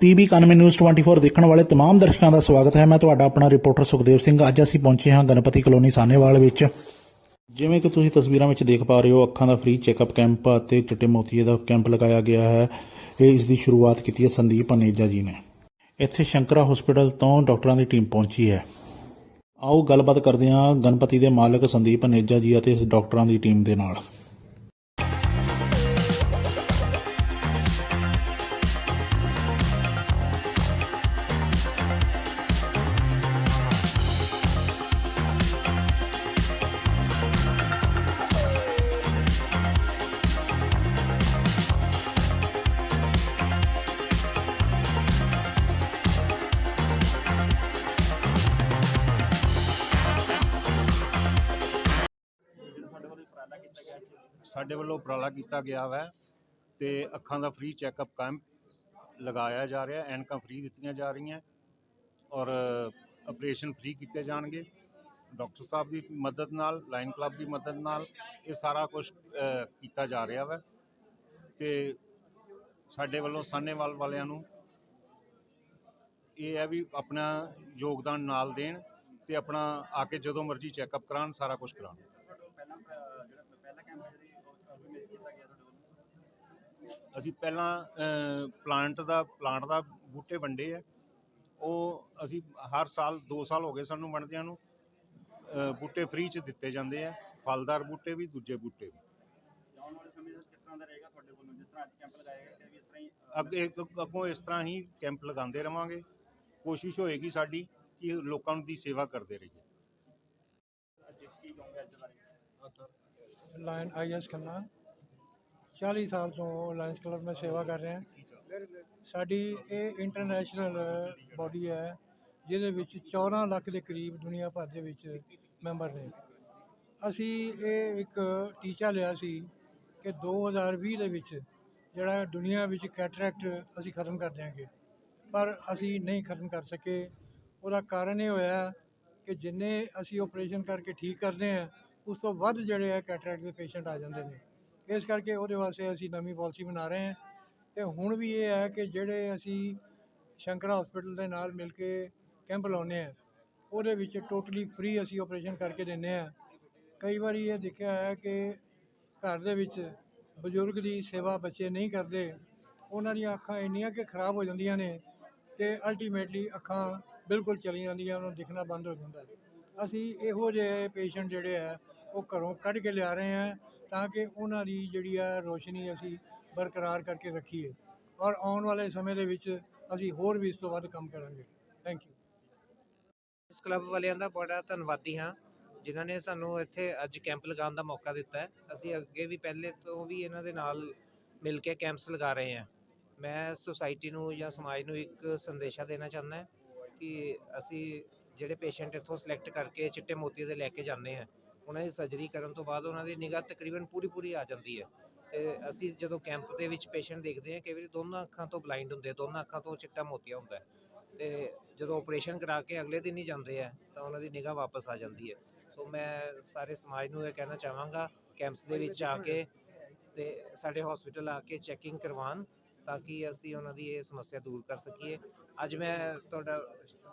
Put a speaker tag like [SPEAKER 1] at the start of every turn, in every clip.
[SPEAKER 1] PB 91 news 24 ਦੇਖਣ ਵਾਲੇ तमाम ਦਰਸ਼ਕਾਂ ਦਾ ਸਵਾਗਤ ਹੈ ਮੈਂ ਤੁਹਾਡਾ ਆਪਣਾ ਰਿਪੋਰਟਰ ਸੁਖਦੇਵ ਸਿੰਘ ਅੱਜ ਅਸੀਂ ਪਹੁੰਚੇ ਹਾਂ ਗਣਪਤੀ ਕਲੋਨੀ ਸਾਹਨੇਵਾਲ ਵਿੱਚ ਜਿਵੇਂ ਕਿ ਤੁਸੀਂ ਤਸਵੀਰਾਂ ਵਿੱਚ ਦੇਖ ਪਾ ਰਹੇ ਹੋ ਅੱਖਾਂ ਦਾ ਫ੍ਰੀ ਚੈੱਕਅਪ ਕੈਂਪ ਅਤੇ ਚਿੱਟੇ ਮੋਤੀਏ ਦਾ ਕੈਂਪ ਲਗਾਇਆ ਗਿਆ ਹੈ ਇਹ ਇਸ ਦੀ ਸ਼ੁਰੂਆਤ ਕੀਤੀ ਹੈ ਸੰਦੀਪ ਅਨੇਜਾ ਜੀ ਨੇ ਇੱਥੇ ਸ਼ੰਕਰਾ ਹਸਪੀਟਲ ਤੋਂ ਡਾਕਟਰਾਂ ਦੀ ਟੀਮ ਪਹੁੰਚੀ ਹੈ ਆਓ ਗੱਲਬਾਤ ਕਰਦੇ ਹਾਂ ਗਣਪਤੀ ਦੇ ਮਾਲਕ ਸੰਦੀਪ ਅਨੇਜਾ ਜੀ ਅਤੇ ਇਸ ਡਾਕਟਰਾਂ ਦੀ ਟੀਮ ਦੇ ਨਾਲ
[SPEAKER 2] ਸਾਡੇ ਵੱਲੋਂ ਉਪਰਾਲਾ ਕੀਤਾ ਗਿਆ ਹੈ ਤੇ ਅੱਖਾਂ ਦਾ ਫ੍ਰੀ ਚੈੱਕਅਪ ਕੈਂਪ ਲਗਾਇਆ ਜਾ ਰਿਹਾ, ਐਨਕਾਂ ਫ੍ਰੀ ਦਿੱਤੀਆਂ ਜਾ ਰਹੀਆਂ ਔਰ ਆਪਰੇਸ਼ਨ ਫ੍ਰੀ ਕੀਤੇ ਜਾਣਗੇ। ਡਾਕਟਰ ਸਾਹਿਬ ਦੀ ਮਦਦ ਨਾਲ ਲਾਈਨ ਕਲੱਬ ਦੀ ਮਦਦ ਨਾਲ ਇਹ ਸਾਰਾ ਕੁਝ ਕੀਤਾ ਜਾ ਰਿਹਾ ਵਾ ਤੇ ਸਾਡੇ ਵੱਲੋਂ ਸਾਨੇਵਾਲ ਵਾਲਿਆਂ ਨੂੰ ਇਹ ਹੈ ਵੀ ਆਪਣਾ ਯੋਗਦਾਨ ਨਾਲ ਦੇਣ ਤੇ ਆਪਣਾ ਆ ਕੇ ਜਦੋਂ ਮਰਜ਼ੀ ਚੈੱਕਅਪ ਕਰਾਉਣ, ਸਾਰਾ ਕੁਝ ਕਰਾਉਣ। ਅਸੀਂ ਪਹਿਲਾਂ ਪਲਾਂਟ ਦਾ ਪਲਾਂਟ ਦਾ ਬੂਟੇ ਵੰਡੇ ਆ। ਉਹ ਅਸੀਂ ਹਰ ਸਾਲ 2 ਸਾਲ ਹੋ ਗਏ ਸਾਨੂੰ ਵੰਡਦਿਆਂ ਨੂੰ ਬੂਟੇ ਫ੍ਰੀ ਚ ਦਿੱਤੇ ਜਾਂਦੇ ਆ। ਫਲਦਾਰ ਬੂਟੇ ਵੀ ਦੂਜੇ ਬੂਟੇ ਵੀ।
[SPEAKER 3] ਆਉਣ ਵਾਲੇ ਸਮੇਂ ਵਿੱਚ ਕਿਸ ਤਰ੍ਹਾਂ ਦਾ ਰਹੇਗਾ ਤੁਹਾਡੇ ਵੱਲੋਂ? ਜਿਸ ਤਰ੍ਹਾਂ ਅੱਜ ਕੈਂਪ ਲਗਾਇਆ ਗਿਆ ਕਿ ਇਸ ਤਰ੍ਹਾਂ ਹੀ
[SPEAKER 2] ਅੱਗੇ ਇਸ ਤਰ੍ਹਾਂ ਹੀ ਕੈਂਪ ਲਗਾਉਂਦੇ ਰਵਾਂਗੇ। ਕੋਸ਼ਿਸ਼ ਹੋਏਗੀ ਸਾਡੀ ਕਿ ਲੋਕਾਂ ਦੀ ਸੇਵਾ ਕਰਦੇ ਰਹੀਏ।
[SPEAKER 3] ਅੱਜ ਕੀ ਕਹੋਗੇ ਅੱਜ ਦੇ ਬਾਰੇ
[SPEAKER 4] ਲਾਇਨ ਆਈਐਸ ਖੰਨਾ 40 ਸਾਲ ਤੋਂ ਲਾਇਨਸ ਕਲੱਬ ਮੈਂ ਸੇਵਾ ਕਰ ਰਿਹਾ। ਸਾਡੀ ਇਹ ਇੰਟਰਨੈਸ਼ਨਲ ਬਾਡੀ ਹੈ, ਜਿਹਦੇ ਵਿੱਚ 14 ਲੱਖ ਦੇ ਕਰੀਬ ਦੁਨੀਆ ਭਰ ਦੇ ਵਿੱਚ ਮੈਂਬਰ ਨੇ। ਅਸੀਂ ਇਹ ਇੱਕ ਟੀਚਾ ਲਿਆ ਸੀ ਕਿ 2020 ਦੇ ਵਿੱਚ ਜਿਹੜਾ ਦੁਨੀਆ ਵਿੱਚ ਕੈਟਰੈਕਟ ਅਸੀਂ ਖਤਮ ਕਰ ਦਿਆਂਗੇ। ਪਰ ਅਸੀਂ ਨਹੀਂ ਖਤਮ ਕਰ ਸਕੇ। ਉਹਦਾ ਕਾਰਨ ਇਹ ਹੋਇਆ ਕਿ ਜਿੰਨੇ ਅਸੀਂ ਆਪਰੇਸ਼ਨ ਕਰਕੇ ਠੀਕ ਕਰਦੇ ਹਾਂ, ਉਸ ਤੋਂ ਵੱਧ ਜਿਹੜੇ ਆ ਕੈਟਰੈਕਟ ਦੇ ਪੇਸ਼ੈਂਟ ਆ ਜਾਂਦੇ ਨੇ। ਇਸ ਕਰਕੇ ਉਹਦੇ ਵਾਸਤੇ ਅਸੀਂ ਨਵੀਂ ਪਾਲਿਸੀ ਬਣਾ ਰਹੇ ਹਾਂ। ਅਤੇ ਹੁਣ ਵੀ ਇਹ ਹੈ ਕਿ ਜਿਹੜੇ ਅਸੀਂ ਸ਼ੰਕਰਾ ਹਸਪੀਟਲ ਦੇ ਨਾਲ ਮਿਲ ਕੇ ਕੈਂਪ ਲਾਉਂਦੇ ਹਾਂ, ਉਹਦੇ ਵਿੱਚ ਟੋਟਲੀ ਫ੍ਰੀ ਅਸੀਂ ਆਪਰੇਸ਼ਨ ਕਰਕੇ ਦਿੰਦੇ ਹਾਂ। ਕਈ ਵਾਰੀ ਇਹ ਦੇਖਿਆ ਹੈ ਕਿ ਘਰ ਦੇ ਵਿੱਚ ਬਜ਼ੁਰਗ ਦੀ ਸੇਵਾ ਬੱਚੇ ਨਹੀਂ ਕਰਦੇ, ਉਹਨਾਂ ਦੀਆਂ ਅੱਖਾਂ ਇੰਨੀਆਂ ਕਿ ਖਰਾਬ ਹੋ ਜਾਂਦੀਆਂ ਨੇ ਕਿ ਅਲਟੀਮੇਟਲੀ ਅੱਖਾਂ ਬਿਲਕੁਲ ਚਲੀ ਜਾਂਦੀਆਂ, ਉਹਨਾਂ ਨੂੰ ਦਿਖਣਾ ਬੰਦ ਹੋ ਜਾਂਦਾ। ਅਸੀਂ ਇਹੋ ਜਿਹੇ ਪੇਸ਼ੈਂਟ ਜਿਹੜੇ ਆ, ਉਹ ਘਰੋਂ ਕੱਢ ਕੇ ਲਿਆ ਰਹੇ ਹਾਂ। ਤਾਂ ਕਿ ਉਹਨਾਂ ਦੀ ਜਿਹੜੀ ਆ ਰੋਸ਼ਨੀ ਅਸੀਂ ਬਰਕਰਾਰ ਕਰਕੇ ਰੱਖੀਏ ਔਰ ਆਉਣ ਵਾਲੇ ਸਮੇਂ ਦੇ ਵਿੱਚ ਅਸੀਂ ਹੋਰ ਵੀ ਇਸ ਤੋਂ ਵੱਧ ਕੰਮ ਕਰਾਂਗੇ। ਥੈਂਕ ਯੂ
[SPEAKER 5] ਇਸ ਕਲੱਬ ਵਾਲਿਆਂ ਦਾ ਬੜਾ ਧੰਨਵਾਦੀ ਹਾਂ, ਜਿਨ੍ਹਾਂ ਨੇ ਸਾਨੂੰ ਇੱਥੇ ਅੱਜ ਕੈਂਪ ਲਗਾਉਣ ਦਾ ਮੌਕਾ ਦਿੱਤਾ ਹੈ। ਅਸੀਂ ਅੱਗੇ ਵੀ ਪਹਿਲੇ ਤੋਂ ਵੀ ਇਹਨਾਂ ਦੇ ਨਾਲ ਮਿਲ ਕੇ ਕੈਂਪਸ ਲਗਾ ਰਹੇ ਹਾਂ। ਮੈਂ ਸੁਸਾਇਟੀ ਨੂੰ ਜਾਂ ਸਮਾਜ ਨੂੰ ਇੱਕ ਸੰਦੇਸ਼ਾ ਦੇਣਾ ਚਾਹੁੰਦਾ ਕਿ ਅਸੀਂ ਜਿਹੜੇ ਪੇਸ਼ੈਂਟ ਇੱਥੋਂ ਸਿਲੈਕਟ ਕਰਕੇ ਚਿੱਟੇ ਮੋਤੀ ਦੇ ਲੈ ਕੇ ਜਾਂਦੇ ਹਾਂ ਉਹਨਾਂ ਦੀ ਸਰਜਰੀ ਕਰਨ ਤੋਂ ਬਾਅਦ ਉਹਨਾਂ ਦੀ ਨਿਗਾਹ ਤਕਰੀਬਨ ਪੂਰੀ ਪੂਰੀ ਆ ਜਾਂਦੀ ਹੈ। ਤੇ ਅਸੀਂ ਜਦੋਂ ਕੈਂਪ ਦੇ ਵਿੱਚ ਪੇਸ਼ੈਂਟ ਦੇਖਦੇ ਹਾਂ, ਕਈ ਵਾਰੀ ਦੋਨਾਂ ਅੱਖਾਂ ਤੋਂ ਬਲਾਈਂਡ ਹੁੰਦੇ ਦੋਨਾਂ ਅੱਖਾਂ ਤੋਂ ਚਿੱਟਾ ਮੋਤੀਆ ਹੁੰਦਾ ਹੈ। ਤੇ ਜਦੋਂ ਆਪਰੇਸ਼ਨ ਕਰਾ ਕੇ ਅਗਲੇ ਦਿਨ ਹੀ ਜਾਂਦੇ ਆ, ਤਾਂ ਉਹਨਾਂ ਦੀ ਨਿਗਾਹ ਵਾਪਸ ਆ ਜਾਂਦੀ ਹੈ। ਸੋ ਮੈਂ ਸਾਰੇ ਸਮਾਜ ਨੂੰ ਇਹ ਕਹਿਣਾ ਚਾਹਾਂਗਾ ਕੈਂਪਸ ਦੇ ਵਿੱਚ ਆ ਕੇ ਤੇ ਸਾਡੇ ਹਸਪੀਟਲ ਆ ਕੇ ਚੈਕਿੰਗ ਕਰਵਾਉਣ, ਤਾਂ ਕਿ ਅਸੀਂ ਉਹਨਾਂ ਦੀ ਇਹ ਸਮੱਸਿਆ ਦੂਰ ਕਰ ਸਕੀਏ। ਅੱਜ ਮੈਂ ਤੁਹਾਡਾ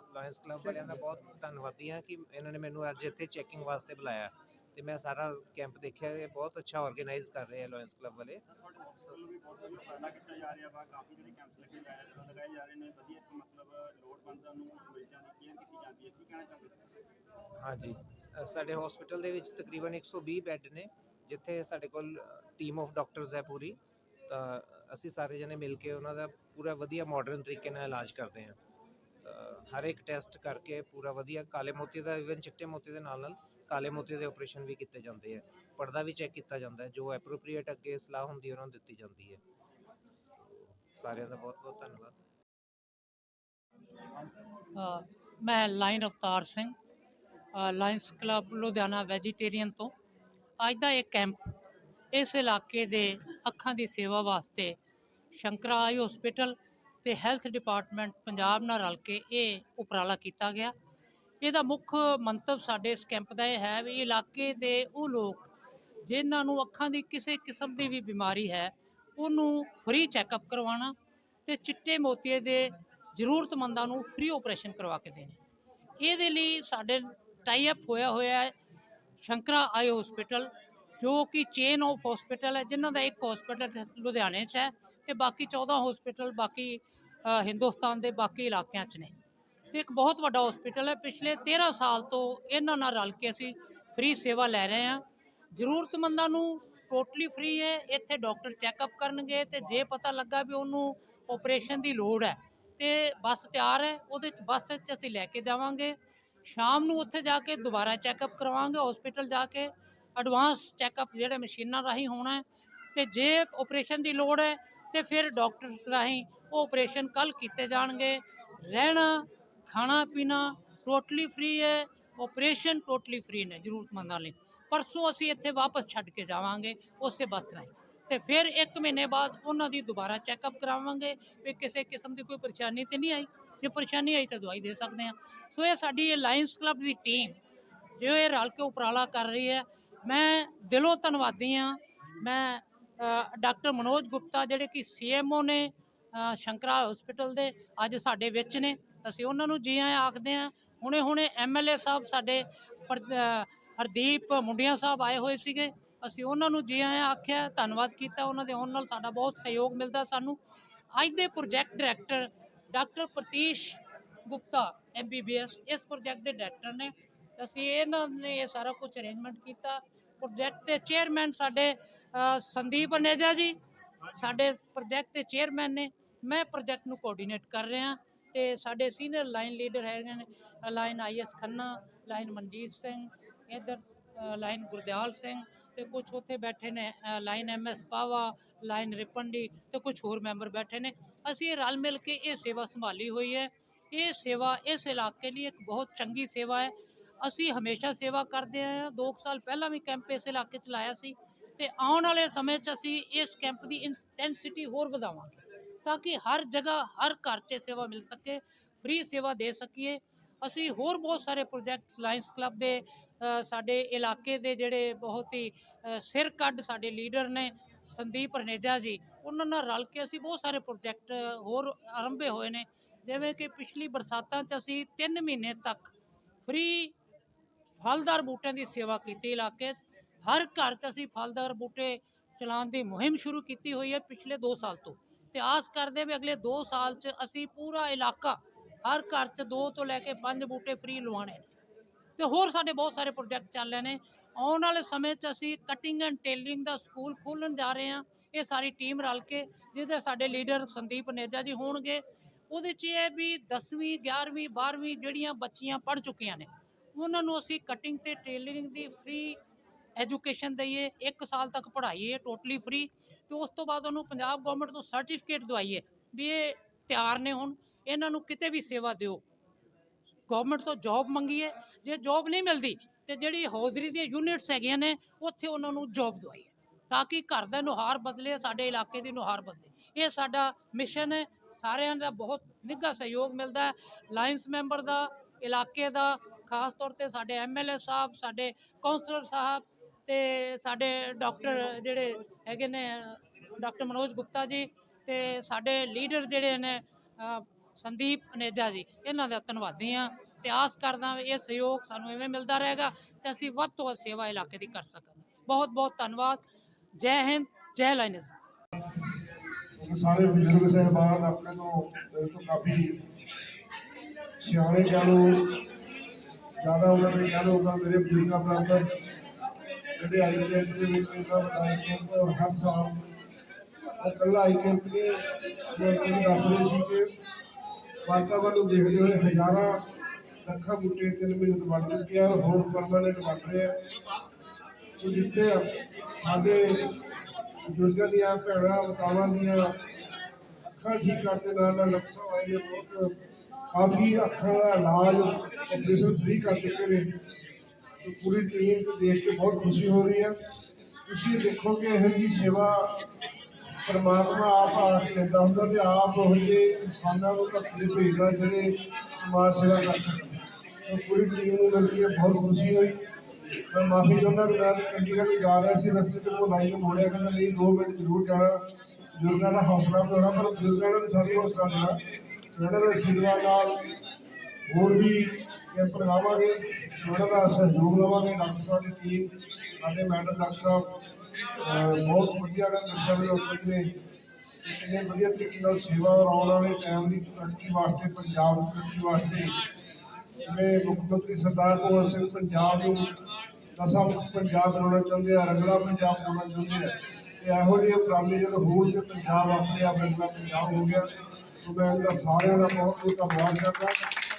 [SPEAKER 5] ਲਾਇਨਸ ਕਲੱਬ ਵਾਲਿਆਂ ਦਾ ਬਹੁਤ ਧੰਨਵਾਦੀ ਹਾਂ ਕਿ ਇਹਨਾਂ ਨੇ ਮੈਨੂੰ ਅੱਜ ਇੱਥੇ ਚੈਕਿੰਗ ਵਾਸਤੇ ਬੁਲਾਇਆ ਤੇ ਮੈਂ ਸਾਰਾ ਕੈਂਪ ਦੇਖਿਆ ਇਹ ਬਹੁਤ ਅੱਛਾ ਆਰਗੇਨਾਈਜ਼ ਕਰ ਰਹੇ ਆ ਲਾਇਨਸ ਕਲੱਬ ਵਾਲੇ।
[SPEAKER 3] ਤੁਹਾਡੇ ਵੱਲੋਂ ਵੀ ਬਹੁਤ ਵਧੀਆ ਉਪਰਾਲਾ ਕੀਤਾ ਜਾ ਰਿਹਾ ਵਾ ਕਾਫੀ ਜਿਹੜੇ ਕੈਂਪਸ ਲੱਗੇ ਜਾ ਰਹੇ ਲਗਾਏ ਜਾ ਰਹੇ ਨੇ ਵਧੀਆ ਇੱਕ ਮਤਲਬ ਲੋੜਵੰਦਾਂ ਨੂੰ ਮਰੀਜ਼ਾਂ ਦੀ ਕੇਅਰ ਕੀਤੀ ਜਾਂਦੀ ਹੈ ਕੀ ਕਹਿਣਾ ਚਾਹੁੰਦੇ
[SPEAKER 5] ਹਾਂਜੀ ਸਾਡੇ ਹਸਪੀਟਲ ਦੇ ਵਿੱਚ ਤਕਰੀਬਨ 120 ਬੈੱਡ ਨੇ ਜਿੱਥੇ ਸਾਡੇ ਕੋਲ ਟੀਮ ਆਫ ਡਾਕਟਰਸ ਹੈ ਪੂਰੀ। ਤਾਂ ਅਸੀਂ ਸਾਰੇ ਜਣੇ ਮਿਲ ਕੇ ਉਹਨਾਂ ਦਾ ਪੂਰਾ ਵਧੀਆ ਮਾਡਰਨ ਤਰੀਕੇ ਨਾਲ ਇਲਾਜ ਕਰਦੇ ਹਾਂ। ਹਰ ਇੱਕ ਟੈਸਟ ਕਰਕੇ ਪੂਰਾ ਵਧੀਆ ਕਾਲੇ ਮੋਤੀ ਦਾ ਇਵਨ ਚਿੱਟੇ ਮੋਤੀ ਦੇ ਨਾਲ ਨਾਲ ਕਾਲੇ ਮੋਤੀ ਦੇ ਆਪਰੇਸ਼ਨ ਵੀ ਕੀਤੇ ਜਾਂਦੇ ਆ। ਪਰਦਾ ਵੀ ਚੈੱਕ ਕੀਤਾ ਜਾਂਦਾ ਹੈ ਜੋ ਐਪਰੋਪ੍ਰੀਏਟ ਅੱਗੇ ਸਲਾਹ ਹੁੰਦੀ ਉਹਨਾਂ ਨੂੰ ਦਿੱਤੀ ਜਾਂਦੀ ਹੈ। ਸਾਰਿਆਂ ਦਾ ਬਹੁਤ ਬਹੁਤ ਧੰਨਵਾਦ
[SPEAKER 6] ਮੈਂ ਲਾਈਨ ਅਵਤਾਰ ਸਿੰਘ ਅ, ਕਲੱਬ ਲੁਧਿਆਣਾ ਵੈਜੀਟੇਰੀਅਨ ਤੋਂ। ਅੱਜ ਦਾ ਇਹ ਕੈਂਪ ਇਸ ਇਲਾਕੇ ਦੇ ਅੱਖਾਂ ਦੀ ਸੇਵਾ ਵਾਸਤੇ ਸ਼ੰਕਰਾ ਆਈ ਹਸਪੀਟਲ ਤੇ ਹੈਲਥ ਡਿਪਾਰਟਮੈਂਟ ਪੰਜਾਬ ਨਾਲ ਰਲ ਕੇ ਇਹ ਉਪਰਾਲਾ ਕੀਤਾ ਗਿਆ। ਇਹਦਾ ਮੁੱਖ ਮੰਤਵ ਸਾਡੇ ਇਸ ਕੈਂਪ ਦਾ ਇਹ ਹੈ ਵੀ ਇਲਾਕੇ ਦੇ ਉਹ ਲੋਕ ਜਿਨ੍ਹਾਂ ਨੂੰ ਅੱਖਾਂ ਦੀ ਕਿਸੇ ਕਿਸਮ ਦੀ ਵੀ ਬਿਮਾਰੀ ਹੈ, ਉਹਨੂੰ ਫ੍ਰੀ ਚੈੱਕਅਪ ਕਰਵਾਉਣਾ ਤੇ ਚਿੱਟੇ ਮੋਤੀਏ ਦੇ ਜ਼ਰੂਰਤਮੰਦਾਂ ਨੂੰ ਫ੍ਰੀ ਆਪਰੇਸ਼ਨ ਕਰਵਾ ਕੇ ਦੇਣੇ। ਇਹਦੇ ਲਈ ਸਾਡੇ ਟਾਈ ਅਪ ਹੋਇਆ ਹੋਇਆ ਹੈ ਸ਼ੰਕਰਾ ਆਈ ਹਸਪੀਟਲ ਜੋ ਕਿ ਚੇਨ ਆਫ ਹਸਪੀਟਲ ਹੈ, ਜਿਨ੍ਹਾਂ ਦਾ ਇੱਕ ਹਸਪੀਟਲ ਲੁਧਿਆਣੇ 'ਚ ਹੈ। ਤੇ ਬਾਕੀ 14 ਹਸਪੀਟਲ ਬਾਕੀ ਹਿੰਦੁਸਤਾਨ ਦੇ ਬਾਕੀ ਇਲਾਕਿਆਂ 'ਚ ਨੇ। ਤੇ ਇੱਕ ਬਹੁਤ ਵੱਡਾ ਹਸਪੀਟਲ ਹੈ। ਪਿਛਲੇ 13 ਸਾਲ ਤੋਂ ਇਹਨਾਂ ਨਾਲ ਰਲ ਕੇ ਅਸੀਂ ਫ੍ਰੀ ਸੇਵਾ ਲੈ ਰਹੇ ਹਾਂ। ਜ਼ਰੂਰਤਮੰਦਾਂ ਨੂੰ ਟੋਟਲੀ ਫ੍ਰੀ ਹੈ। ਇੱਥੇ ਡਾਕਟਰ ਚੈੱਕਅਪ ਕਰਨਗੇ ਤੇ ਜੇ ਪਤਾ ਲੱਗਾ ਵੀ ਉਹਨੂੰ ਆਪਰੇਸ਼ਨ ਦੀ ਲੋੜ ਹੈ, ਤੇ ਬੱਸ ਤਿਆਰ ਹੈ। ਉਹਦੇ ਚ ਬੱਸ 'ਚ ਅਸੀਂ ਲੈ ਕੇ ਜਾਵਾਂਗੇ। ਸ਼ਾਮ ਨੂੰ ਉੱਥੇ ਜਾ ਕੇ ਦੁਬਾਰਾ ਚੈੱਕਅਪ ਕਰਵਾਵਾਂਗੇ ਹਸਪੀਟਲ ਜਾ ਕੇ। ਐਡਵਾਂਸ ਚੈੱਕਅਪ ਜਿਹੜੇ ਮਸ਼ੀਨਾਂ ਰਾਹੀਂ ਹੋਣਾ ਹੈ। ਤੇ ਜੇ ਆਪਰੇਸ਼ਨ ਦੀ ਲੋੜ ਹੈ ਤੇ ਫਿਰ ਡਾਕਟਰਸ ਰਾਹੀਂ ਉਹ ਆਪਰੇਸ਼ਨ ਕੱਲ ਕੀਤੇ ਜਾਣਗੇ। ਰਹਿਣਾ, ਖਾਣਾ, ਪੀਣਾ ਟੋਟਲੀ ਫ੍ਰੀ ਹੈ ਆਪਰੇਸ਼ਨ ਟੋਟਲੀ ਫ੍ਰੀ ਨੇ ਜ਼ਰੂਰਤਮੰਦਾਂ ਲਈ। ਪਰਸੋਂ ਅਸੀਂ ਇੱਥੇ ਵਾਪਸ ਛੱਡ ਕੇ ਜਾਵਾਂਗੇ ਉਸੇ ਬੱਸ ਰਾਹੀਂ। ਤੇ ਫਿਰ 1 ਮਹੀਨੇ ਬਾਅਦ ਉਹਨਾਂ ਦੀ ਦੁਬਾਰਾ ਚੈੱਕਅਪ ਕਰਾਵਾਂਗੇ ਵੀ ਕਿਸੇ ਕਿਸਮ ਦੀ ਕੋਈ ਪਰੇਸ਼ਾਨੀ ਤੇ ਨਹੀਂ ਆਈ। ਜੇ ਪਰੇਸ਼ਾਨੀ ਆਈ ਤਾਂ ਦਵਾਈ ਦੇ ਸਕਦੇ ਹਾਂ। ਸੋ ਇਹ ਸਾਡੀ ਇਹ ਲਾਇਨਸ ਕਲੱਬ ਦੀ ਟੀਮ ਜੋ ਇਹ ਰਲ ਕੇ ਉਪਰਾਲਾ ਕਰ ਰਹੀ ਹੈ। ਮੈਂ ਦਿਲੋਂ ਧੰਨਵਾਦੀ ਹਾਂ। ਮੈਂ ਡਾਕਟਰ ਮਨੋਜ ਗੁਪਤਾ ਜਿਹੜੇ ਕਿ ਸੀਐਮਓ ਨੇ ਸ਼ੰਕਰਾ ਹਸਪੀਟਲ ਦੇ ਅੱਜ ਸਾਡੇ ਵਿੱਚ ਨੇ। ਅਸੀਂ ਉਹਨਾਂ ਨੂੰ ਜੀ ਆਇਆਂ ਆਖਦੇ ਹਾਂ ਹੁਣੇ ਹੁਣੇ ਐਮਐਲਏ ਸਾਹਿਬ ਸਾਡੇ ਪਰ- ਹਰਦੀਪ ਮੁੰਡਿਆ ਸਾਹਿਬ ਆਏ ਹੋਏ ਸੀਗੇ। ਅਸੀਂ ਉਹਨਾਂ ਨੂੰ ਜੀ ਆਇਆਂ ਆਖਿਆ, ਧੰਨਵਾਦ ਕੀਤਾ ਉਹਨਾਂ ਦੇ ਆਉਣ ਨਾਲ, ਸਾਡਾ ਬਹੁਤ ਸਹਿਯੋਗ ਮਿਲਦਾ ਸਾਨੂੰ। ਅੱਜ ਦੇ project director doctor Pratish Gupta MBBS ਇਸ ਪ੍ਰੋਜੈਕਟ ਦੇ ਡਾਇਰੈਕਟਰ ਨੇ। ਅਸੀਂ ਇਹਨਾਂ ਨੇ ਇਹ ਸਾਰਾ ਕੁਝ ਅਰੇਂਜਮੈਂਟ ਕੀਤਾ। ਪ੍ਰੋਜੈਕਟ ਦੇ ਚੇਅਰਮੈਨ ਸਾਡੇ ਸੰਦੀਪ ਅਨੇਜਾ ਜੀ ਸਾਡੇ ਪ੍ਰੋਜੈਕਟ ਦੇ ਚੇਅਰਮੈਨ ਨੇ। ਮੈਂ ਪ੍ਰੋਜੈਕਟ ਨੂੰ ਕੋਆਰਡੀਨੇਟ ਕਰ ਰਿਹਾ ਤੇ ਸਾਡੇ ਸੀਨੀਅਰ ਲਾਈਨ ਲੀਡਰ ਹੈਗੇ ਨੇ lion IS Khanna lion Manjit Singh ਇਧਰ ਲਾਈਨ ਗੁਰਦਿਆਲ ਸਿੰਘ ਤੇ ਕੁਝ ਉੱਥੇ ਬੈਠੇ ਨੇ ਅ, ਲਾਈਨ ਐਮਐਸ ਪਾਵਾ ਲਾਈਨ ਰਿਪੰਡੀ ਤੇ ਕੁਝ ਹੋਰ ਮੈਂਬਰ ਬੈਠੇ ਨੇ। ਅਸੀਂ ਰਲ ਮਿਲ ਕੇ ਇਹ ਸੇਵਾ ਸੰਭਾਲੀ ਹੋਈ ਹੈ। ਇਹ ਸੇਵਾ ਇਸ ਇਲਾਕੇ ਲਈ ਇੱਕ ਬਹੁਤ ਚੰਗੀ ਸੇਵਾ ਹੈ। ਅਸੀਂ ਹਮੇਸ਼ਾ ਸੇਵਾ ਕਰਦੇ ਆਏ ਹਾਂ। 2 ਸਾਲ ਪਹਿਲਾਂ ਵੀ ਕੈਂਪ ਇਸ ਇਲਾਕੇ ਚ ਲਾਇਆ ਸੀ। ਤੇ ਆਉਣ ਵਾਲੇ ਸਮੇਂ 'ਚ ਅਸੀਂ ਇਸ ਕੈਂਪ ਦੀ ਇੰਟੈਂਸਿਟੀ ਹੋਰ ਵਧਾਵਾਂਗੇ ਤਾਂ ਕਿ ਹਰ ਜਗ੍ਹਾ, ਹਰ ਘਰ 'ਚ ਸੇਵਾ ਮਿਲ ਸਕੇ ਫ੍ਰੀ ਸੇਵਾ ਦੇ ਸਕੀਏ। ਅਸੀਂ ਹੋਰ ਬਹੁਤ ਸਾਰੇ ਪ੍ਰੋਜੈਕਟਸ ਲਾਇੰਸ ਕਲੱਬ ਦੇ ਸਾਡੇ ਇਲਾਕੇ ਦੇ ਜਿਹੜੇ ਬਹੁਤ ਹੀ ਸਿਰ ਕੱਢ ਸਾਡੇ ਲੀਡਰ ਨੇ ਸੰਦੀਪ ਰਨੇਜਾ ਜੀ, ਉਹਨਾਂ ਨਾਲ ਰਲ ਕੇ ਅਸੀਂ ਬਹੁਤ ਸਾਰੇ ਪ੍ਰੋਜੈਕਟ ਹੋਰ ਆਰੰਭੇ ਹੋਏ ਨੇ। ਜਿਵੇਂ ਕਿ ਪਿਛਲੀ ਬਰਸਾਤਾਂ 'ਚ ਅਸੀਂ 3 ਮਹੀਨੇ ਤੱਕ ਫ੍ਰੀ ਫਲਦਾਰ ਬੂਟਿਆਂ ਦੀ ਸੇਵਾ ਕੀਤੀ ਇਲਾਕੇ ਹਰ ਘਰ 'ਚ ਅਸੀਂ ਫਲਦਾਰ ਬੂਟੇ ਚਲਾਉਣ ਦੀ ਮੁਹਿੰਮ ਸ਼ੁਰੂ ਕੀਤੀ ਹੋਈ ਹੈ ਪਿਛਲੇ 2 ਸਾਲ ਤੋਂ। ਤੇ ਆਸ ਕਰਦੇ ਵੀ ਅਗਲੇ 2 ਸਾਲ 'ਚ ਅਸੀਂ ਪੂਰਾ ਇਲਾਕਾ ਹਰ ਘਰ 'ਚ 2 ਤੋਂ ਲੈ ਕੇ 5 ਬੂਟੇ ਫ੍ਰੀ ਲਵਾਉਣੇ ਨੇ। ਤੇ ਹੋਰ ਸਾਡੇ ਬਹੁਤ ਸਾਰੇ ਪ੍ਰੋਜੈਕਟ ਚੱਲ ਰਹੇ ਨੇ। ਆਉਣ ਵਾਲੇ ਸਮੇਂ 'ਚ ਅਸੀਂ ਕਟਿੰਗ ਐਂਡ ਟੇਲਰਿੰਗ ਦਾ ਸਕੂਲ ਖੋਲ੍ਹਣ ਜਾ ਰਹੇ ਹਾਂ। ਇਹ ਸਾਰੀ ਟੀਮ ਰਲ ਕੇ, ਜਿਹਦੇ ਸਾਡੇ ਲੀਡਰ ਸੰਦੀਪ ਨੇਜਾ ਜੀ ਹੋਣਗੇ। ਉਹਦੇ 'ਚ ਇਹ ਹੈ ਵੀ 10ਵੀਂ 11ਵੀਂ 12ਵੀਂ ਜਿਹੜੀਆਂ ਬੱਚੀਆਂ ਪੜ੍ਹ ਚੁੱਕੀਆਂ ਨੇ, ਉਹਨਾਂ ਨੂੰ ਅਸੀਂ ਕਟਿੰਗ ਤੇ ਟੇਲਰਿੰਗ ਦੀ ਫ੍ਰੀ ਐਜੂਕੇਸ਼ਨ ਦਈਏ 1 ਸਾਲ ਤੱਕ ਪੜ੍ਹਾਈਏ, ਟੋਟਲੀ ਫ੍ਰੀ ਤੇ ਉਸ ਤੋਂ ਬਾਅਦ ਉਹਨੂੰ ਪੰਜਾਬ ਗਵਰਨਮੈਂਟ ਤੋਂ ਸਰਟੀਫਿਕੇਟ ਦਵਾਈਏ, ਵੀ ਇਹ ਤਿਆਰ ਨੇ ਹੁਣ, ਇਹਨਾਂ ਨੂੰ ਕਿਤੇ ਵੀ ਸੇਵਾ ਦਿਓ। ਗਵਰਨਮੈਂਟ ਤੋਂ ਜੌਬ ਮੰਗੀਏ, ਜੇ ਜੌਬ ਨਹੀਂ ਮਿਲਦੀ, ਤੇ ਜਿਹੜੀ ਹੌਜ਼ਰੀ ਦੀਆਂ ਯੂਨਿਟਸ ਹੈਗੀਆਂ ਨੇ, ਉੱਥੇ ਉਹਨਾਂ ਨੂੰ ਜੌਬ ਦਵਾਈਏ, ਤਾਂ ਕਿ ਘਰ ਦਾ ਨੁਹਾਰ ਬਦਲੇ, ਸਾਡੇ ਇਲਾਕੇ ਦੀ ਨੁਹਾਰ ਬਦਲੇ। ਇਹ ਸਾਡਾ ਮਿਸ਼ਨ ਹੈ, ਸਾਰਿਆਂ ਦਾ ਬਹੁਤ ਨਿੱਘਾ ਸਹਿਯੋਗ ਮਿਲਦਾ ਹੈ। ਲਾਇਨਸ ਮੈਂਬਰ ਦਾ, ਇਲਾਕੇ ਦਾ, ਖਾਸ ਤੌਰ ਤੇ ਸਾਡੇ ਐਮਐਲਏ ਸਾਹਿਬ, ਸਾਡੇ ਕਾਉਂਸਲਰ ਸਾਹਿਬ ਤੇ ਸਾਡੇ ਡਾਕਟਰ ਜਿਹੜੇ ਹੈਗੇ ਨੇ, ਡਾਕਟਰ ਮਨੋਜ ਗੁਪਤਾ ਜੀ ਤੇ ਸਾਡੇ ਲੀਡਰ ਜਿਹੜੇ ਨੇ ਸੰਦੀਪ ਅਨੇਜਾ ਜੀ, ਇਹਨਾਂ ਦਾ ਧੰਨਵਾਦੀ ਹਾਂ ਤੇ ਆਸ ਕਰਦਾ ਵੀ ਇਹ ਸਹਿਯੋਗ ਸਾਨੂੰ ਐਵੇਂ ਮਿਲਦਾ ਰਹੇਗਾ ਤੇ ਅਸੀਂ ਵੱਧ ਤੋਂ ਵੱਧ ਸੇਵਾ ਇਲਾਕੇ ਦੀ ਕਰ ਸਕਾਂਗੇ। ਬਹੁਤ ਬਹੁਤ ਧੰਨਵਾਦ। ਜੈ ਹਿੰਦ, ਜੈ ਲਾਇਨਸ
[SPEAKER 7] ਇਹ ਸਾਰੇ ਬਜ਼ੁਰਗ ਸਹਿਬਾਨ ਆਪਣੇ ਤੋਂ ਮੇਰੇ ਤੋਂ ਕਾਫੀ ਸਿਆਣੇ ਕਹਿ ਜ਼ਿਆਦਾ ਉਹਨਾਂ ਦੇ ਕਹਿ ਲਓ ਮੇਰੇ ਬਜ਼ੁਰਗਾਂ ਬਰਾਬਰ ਜਿਹੜੇ ਆਈ ਦੇ ਵਿੱਚ ਇਹਨਾਂ ਦਾ ਆਈ ਹਰ ਸਾਲ ਇਕੱਲਾ ਆਈ ਨਹੀਂ ਜਿਵੇਂ ਕਿ ਦੱਸ ਰਹੇ ਸੀ ਕਿ ਵਾਤਾਵਰਨ ਨੂੰ ਦੇਖਦੇ ਹੋਏ ਹਜ਼ਾਰਾਂ ਲੱਖਾਂ ਬੂਟੇ ਤਿੰਨ ਮਹੀਨੇ ਤੋਂ ਵੱਧ ਚੁੱਕੇ ਆ, ਹੋਰ ਪਰਮਾਨੈਂਟ ਬਣ ਰਹੇ ਆ। ਸੋ ਜਿੱਥੇ ਸਾਡੇ ਬਜ਼ੁਰਗਾਂ ਦੀਆਂ, ਭੈਣਾਂ, ਮਾਤਾਵਾਂ ਦੀਆਂ ਅੱਖਾਂ ਠੀਕ ਕਰਨ ਦੇ ਨਾਲ ਨਾਲ ਲੱਖਾਂ ਵਾਲੇ ਨੇ ਬਹੁਤ ਕਾਫੀ ਅੱਖਾਂ ਦਾ ਇਲਾਜ ਆਪਰੇਸ਼ਨ ਫ੍ਰੀ ਕਰ ਚੁੱਕੇ ਨੇ। ਤੇ ਪੂਰੀ ਟੀਮ ਨੂੰ ਦੇਖ ਕੇ ਬਹੁਤ ਖੁਸ਼ੀ ਹੋ ਰਹੀ ਹੈ। ਤੁਸੀਂ ਦੇਖੋ ਕਿ ਇਹੋ ਜਿਹੀ ਸੇਵਾ ਪਰਮਾਤਮਾ ਆਪ ਆ ਕੇ ਲੈਂਦਾ ਹੁੰਦਾ ਤੇ ਆਪ ਉਹ ਜਿਹੇ ਇਨਸਾਨਾਂ ਨੂੰ ਧਰਤੀ ਭੇਜਦਾ ਜਿਹੜੇ ਸਮਾਜ ਸੇਵਾ ਕਰ ਸਕਣ ਸੋ ਪੂਰੀ ਟੀਮ ਨੂੰ ਮਿਲ ਕੇ ਬਹੁਤ ਖੁਸ਼ੀ ਹੋਈ। ਮੈਂ ਮਾਫੀ ਚਾਹੁੰਦਾ ਕਿ ਮੈਂ ਚੰਡੀਗੜ੍ਹ ਜਾ ਰਿਹਾ ਸੀ, ਰਸਤੇ 'ਚ ਭੋਲਾਈ ਨੂੰ ਮੋੜਿਆ, ਕਹਿੰਦਾ ਨਹੀਂ 2 ਮਿੰਟ ਜ਼ਰੂਰ ਜਾਣਾ। ਬਜ਼ੁਰਗਾਂ ਦਾ ਹੌਸਲਾ ਵਧਾਉਣਾ, ਪਰ ਬਜ਼ੁਰਗਾਂ ਦਾ ਤਾਂ ਹੌਸਲਾ ਦੇਣਾ। ਉਹਨਾਂ ਦੇ ਆਸ਼ੀਰਵਾਦ ਨਾਲ ਹੋਰ ਵੀ ਕੈਂਪ ਲਗਾਵਾਂਗੇ ਉਹਨਾਂ ਦਾ ਸਹਿਯੋਗ ਲਵਾਂਗੇ, ਡਾਕਟਰ ਸਾਹਿਬ ਦੀ ਟੀਮ ਸਾਡੇ ਮੈਡਮ ਡਾਕਟਰ ਸਾਹਿਬ ਬਹੁਤ ਵਧੀਆ ਨਾਲ ਦੱਸਿਆ ਮੈਨੂੰ ਅੰਕਲ ਨੇ ਕਿੰਨੇ ਵਧੀਆ ਤਰੀਕੇ ਨਾਲ ਸੇਵਾ ਔਰ ਆਉਣ ਵਾਲੇ ਟਾਈਮ ਦੀ ਤਰੱਕੀ ਵਾਸਤੇ, ਪੰਜਾਬ ਦੀ ਤਰੱਕੀ ਵਾਸਤੇ। ਜਿਵੇਂ ਮੁੱਖ ਮੰਤਰੀ ਸਰਦਾਰ ਭਗਵੰਤ ਸਿੰਘ ਪੰਜਾਬ ਨੂੰ ਨਸ਼ਾ ਮੁਕਤ ਪੰਜਾਬ ਬਣਾਉਣਾ ਚਾਹੁੰਦੇ ਆ ਰੰਗਲਾ ਪੰਜਾਬ ਬਣਾਉਣਾ ਚਾਹੁੰਦੇ ਆ, ਤੇ ਇਹੋ ਜਿਹੇ ਉਪਰਾਲੇ ਜਦੋਂ ਹੋਣ ਤੇ ਪੰਜਾਬ ਆਪਣੇ ਆਪ ਰੰਗਲਾ ਪੰਜਾਬ ਹੋ ਗਿਆ ਸੋ ਮੈਂ ਇਹਨਾਂ ਦਾ ਸਾਰਿਆਂ ਦਾ ਬਹੁਤ ਬਹੁਤ ਧੰਨਵਾਦ ਕਰਦਾ।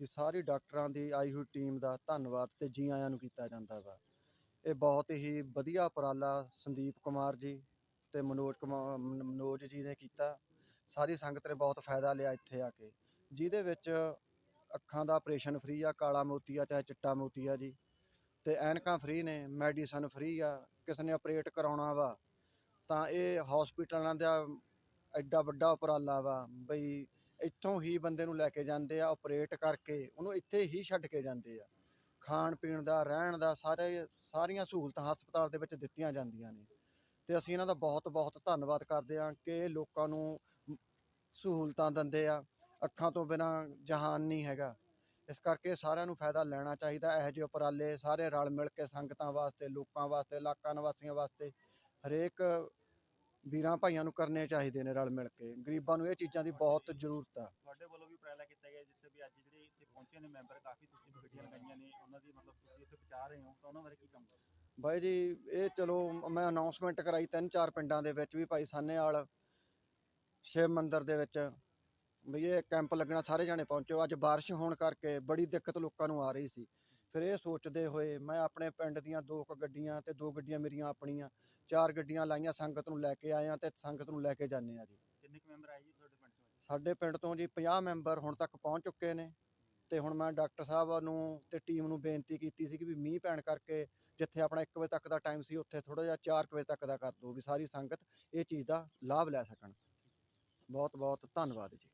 [SPEAKER 7] ਦੀ
[SPEAKER 3] ਸਾਰੀ
[SPEAKER 8] ਡਾਕਟਰਾਂ ਦੀ ਆਈ ਹੋਈ ਟੀਮ ਦਾ ਧੰਨਵਾਦ ਤੇ ਜੀ ਆਇਆਂ ਨੂੰ ਕੀਤਾ ਜਾਂਦਾ ਵਾ। ਇਹ ਬਹੁਤ ਹੀ ਵਧੀਆ ਉਪਰਾਲਾ ਸੰਦੀਪ ਕੁਮਾਰ ਜੀ ਤੇ ਮਨੋਜ ਕੁਮਾਰ ਮਨੋਜ ਜੀ ਨੇ ਕੀਤਾ। ਸਾਰੀ ਸੰਗਤ ਨੇ ਬਹੁਤ ਫਾਇਦਾ ਲਿਆ ਇੱਥੇ ਆ ਕੇ। ਜਿਹਦੇ ਵਿੱਚ ਅੱਖਾਂ ਦਾ ਆਪਰੇਸ਼ਨ ਫ੍ਰੀ ਆ, ਕਾਲਾ ਮੋਤੀ ਆ, ਚਾਹੇ ਚਿੱਟਾ ਮੋਤੀ ਆ ਜੀ। ਤੇ ਐਨਕਾਂ ਫ੍ਰੀ ਨੇ, ਮੈਡੀਸਨ ਫ੍ਰੀ ਆ, ਕਿਸੇ ਨੇ ਆਪਰੇਟ ਕਰਾਉਣਾ ਵਾ, ਤਾਂ ਇਹ ਹਸਪੀਟਲਾਂ ਦਾ ਐਡਾ ਵੱਡਾ ਉਪਰਾਲਾ ਵਾ, ਬਈ ਇੱਥੋਂ ਹੀ ਬੰਦੇ ਨੂੰ ਲੈ ਕੇ ਜਾਂਦੇ ਆ ਆਪਰੇਟ ਕਰਕੇ ਉਹਨੂੰ ਇੱਥੇ ਹੀ ਛੱਡ ਕੇ ਜਾਂਦੇ ਆ। ਖਾਣ ਪੀਣ ਦਾ, ਰਹਿਣ ਦਾ, ਸਾਰੇ, ਸਾਰੀਆਂ ਸਹੂਲਤਾਂ ਹਸਪਤਾਲ ਦੇ ਵਿੱਚ ਦਿੱਤੀਆਂ ਜਾਂਦੀਆਂ ਨੇ। ਤੇ ਅਸੀਂ ਇਹਨਾਂ ਦਾ ਬਹੁਤ ਬਹੁਤ ਧੰਨਵਾਦ ਕਰਦੇ ਹਾਂ ਕਿ ਲੋਕਾਂ ਨੂੰ ਸਹੂਲਤਾਂ ਦਿੰਦੇ ਆ। ਅੱਖਾਂ ਤੋਂ ਬਿਨਾ ਜਹਾਨ ਨਹੀਂ ਹੈਗਾ। ਇਸ ਕਰਕੇ ਸਾਰਿਆਂ ਨੂੰ ਫਾਇਦਾ ਲੈਣਾ ਚਾਹੀਦਾ, ਇਹੋ ਜਿਹੇ ਉਪਰਾਲੇ ਸਾਰੇ ਰਲ ਮਿਲ ਕੇ ਸੰਗਤਾਂ ਵਾਸਤੇ, ਲੋਕਾਂ ਵਾਸਤੇ, ਇਲਾਕਾ ਨਿਵਾਸੀਆਂ ਵਾਸਤੇ, ਹਰੇਕ ਵੀਰਾਂ ਭਾਈਆਂ ਨੂੰ ਕਰਨੇ ਚਾਹੀਦੇ ਨੇ ਰਲ ਮਿਲ ਕੇ। ਗਰੀਬਾਂ ਨੂੰ ਇਹ ਚੀਜ਼ਾਂ ਦੀ ਬਹੁਤ ਜ਼ਰੂਰਤ ਆ।
[SPEAKER 3] ਤੁਹਾਡੇ ਵੱਲੋਂ ਵੀ ਉਪਰਾਲਾ ਕੀਤਾ ਗਿਆ ਜਿੱਥੇ ਵੀ ਅੱਜ ਜਿਹੜੇ ਇੱਥੇ ਪਹੁੰਚੇ ਨੇ ਮੈਂਬਰ ਕਾਫੀ ਤੁਸੀਂ ਵੀ ਗੱਡੀਆਂ ਲਗਾਈਆਂ ਨੇ ਉਹਨਾਂ ਦੀ ਮਤਲਬ ਤੁਸੀਂ ਇੱਥੇ ਪਹੁੰਚਾ ਰਹੇ ਹੋ ਤਾਂ ਉਹਨਾਂ ਬਾਰੇ ਕੀ ਕਹੋਗੇ
[SPEAKER 8] ਬਾਈ ਜੀ ਇਹ ਚਲੋ ਮੈਂ ਅਨਾਉਂਸਮੈਂਟ ਕਰਾਈ ਤਿੰਨ ਚਾਰ ਪਿੰਡਾਂ ਦੇ ਵਿੱਚ ਵੀ ਭਾਈ ਸਾਨੇਵਾਲ ਸ਼ਿਵ ਮੰਦਿਰ ਦੇ ਵਿੱਚ। ਵੀ ਇਹ ਕੈਂਪ ਲੱਗਣਾ ਸਾਰੇ ਜਾਣੇ ਪਹੁੰਚੋ। ਅੱਜ ਬਾਰਿਸ਼ ਹੋਣ ਕਰਕੇ ਬੜੀ ਦਿੱਕਤ ਲੋਕਾਂ ਨੂੰ ਆ ਰਹੀ ਸੀ। ਫਿਰ ਇਹ ਸੋਚਦੇ ਹੋਏ ਮੈਂ ਆਪਣੇ ਪਿੰਡ ਦੀਆਂ ਦੋ ਕੁ ਗੱਡੀਆਂ ਤੇ ਦੋ ਗੱਡੀਆਂ ਮੇਰੀਆਂ ਆਪਣੀਆਂ ਚਾਰ ਗੱਡੀਆਂ ਲਾਈਆਂ ਸੰਗਤ ਨੂੰ ਲੈ ਕੇ ਆਏ ਆ ਤੇ ਸੰਗਤ ਨੂੰ ਲੈ ਕੇ ਜਾਂਦੇ ਆ ਜੀ।
[SPEAKER 3] ਕਿੰਨੇ ਕੁ ਮੈਂਬਰ ਆਏ ਜੀ ਤੁਹਾਡੇ ਪਿੰਡ ਤੋਂ ਅੱਜ?
[SPEAKER 8] ਸਾਡੇ ਪਿੰਡ ਤੋਂ ਜੀ 50 ਮੈਂਬਰ ਹੁਣ ਤੱਕ ਪਹੁੰਚ ਚੁੱਕੇ ਨੇ ਤੇ ਹੁਣ ਮੈਂ ਡਾਕਟਰ ਸਾਹਿਬ ਨੂੰ ਤੇ ਟੀਮ ਨੂੰ ਬੇਨਤੀ ਕੀਤੀ ਸੀ ਕਿ ਵੀ ਮੀਂਹ ਪੈਣ ਕਰਕੇ ਜਿੱਥੇ ਆਪਣਾ 1 ਵਜੇ ਤੱਕ ਦਾ ਟਾਈਮ ਸੀ ਉੱਥੇ ਥੋੜਾ ਜਿਹਾ 4 ਵਜੇ ਤੱਕ ਦਾ ਕਰ ਦਿਓ ਵੀ ਸਾਰੀ ਸੰਗਤ ਇਹ ਚੀਜ਼ ਦਾ ਲਾਭ ਲੈ ਸਕਣ। ਬਹੁਤ ਬਹੁਤ ਧੰਨਵਾਦ ਜੀ।